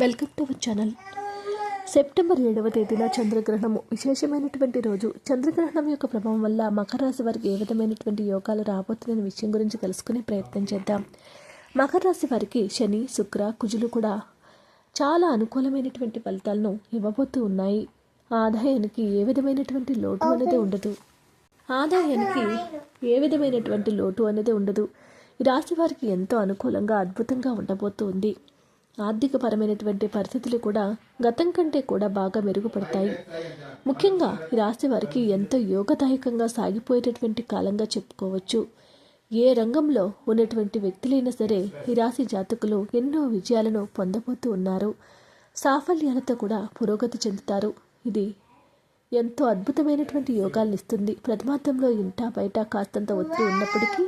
Welcome to our channel. September ఏడవ తేదీన చంద్రగ్రహణము. విశేషమైనటువంటి రోజు. చంద్రగ్రహణం యొక్క ప్రభావం వల్ల మకర రాశి వారికి ఏ విధమైనటువంటి యోగాలు రాబోతున్న విషయం గురించి తెలుసుకునే ప్రయత్నం చేద్దాం. మకర రాశి వారికి శని శుక్ర కుజులు కూడా చాలా అనుకూలమైనటువంటి ఫలితాలను ఇవ్వబోతూ ఉన్నాయి. ఆదాయానికి ఏ విధమైనటువంటి లోటు అనేది ఉండదు. ఆదాయానికి ఏ విధమైనటువంటి లోటు అనేది ఉండదు. ఈ రాశి వారికి ఎంతో అనుకూలంగా అద్భుతంగా ఉండబోతుంది ఆర్థికపరమైనటువంటి పరిస్థితులు కూడా గతం కంటే కూడా బాగా మెరుగుపడతాయి. ముఖ్యంగా ఈ రాశి వారికి ఎంతో యోగదాయకంగా సాగిపోయేటటువంటి కాలంగా చెప్పుకోవచ్చు. ఏ రంగంలో ఉన్నటువంటి వ్యక్తులైనా సరే ఈ రాశి జాతకులు ఎన్నో విజయాలను పొందబోతూ ఉన్నారు. సాఫల్యాలతో కూడా పురోగతి చెందుతారు. ఇది ఎంతో అద్భుతమైనటువంటి యోగాలను ఇస్తుంది. ప్రథమార్థంలో ఇంటా బయట కాస్తంత ఒత్తిడి ఉన్నప్పటికీ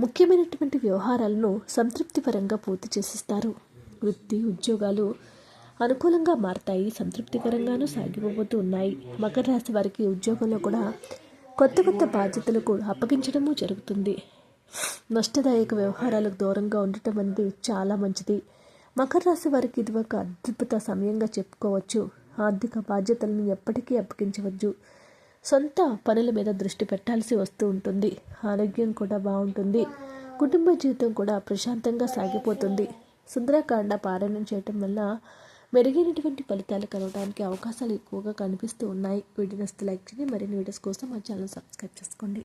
ముఖ్యమైనటువంటి వ్యవహారాలను సంతృప్తిపరంగా పూర్తి చేసిస్తారు. వృత్తి ఉద్యోగాలు అనుకూలంగా మారతాయి సంతృప్తికరంగానూ సాగిపోతూ ఉన్నాయి. మకర రాశి వారికి ఉద్యోగంలో కూడా కొత్త కొత్త బాధ్యతలకు అప్పగించడము జరుగుతుంది. నష్టదాయక వ్యవహారాలకు దూరంగా ఉండటం అనేది చాలా మంచిది. మకర రాశి వారికి ఇది ఒక అద్భుత సమయంగా చెప్పుకోవచ్చు. ఆర్థిక బాధ్యతలను ఎప్పటికీ అప్పగించవచ్చు సొంత పనుల మీద దృష్టి పెట్టాల్సి వస్తూ ఉంటుంది. ఆరోగ్యం కూడా బాగుంటుంది. కుటుంబ జీవితం కూడా ప్రశాంతంగా సాగిపోతుంది. సుందరకాండ పారాయణం చేయటం వల్ల మెరుగైనటువంటి ఫలితాలు కలవడానికి అవకాశాలు ఎక్కువగా కనిపిస్తూ ఉన్నాయి. వీడియోస్ లైక్ చేయండి. మరిన్ని వీడియోస్ కోసం మా ఛానల్ సబ్స్క్రైబ్ చేసుకోండి.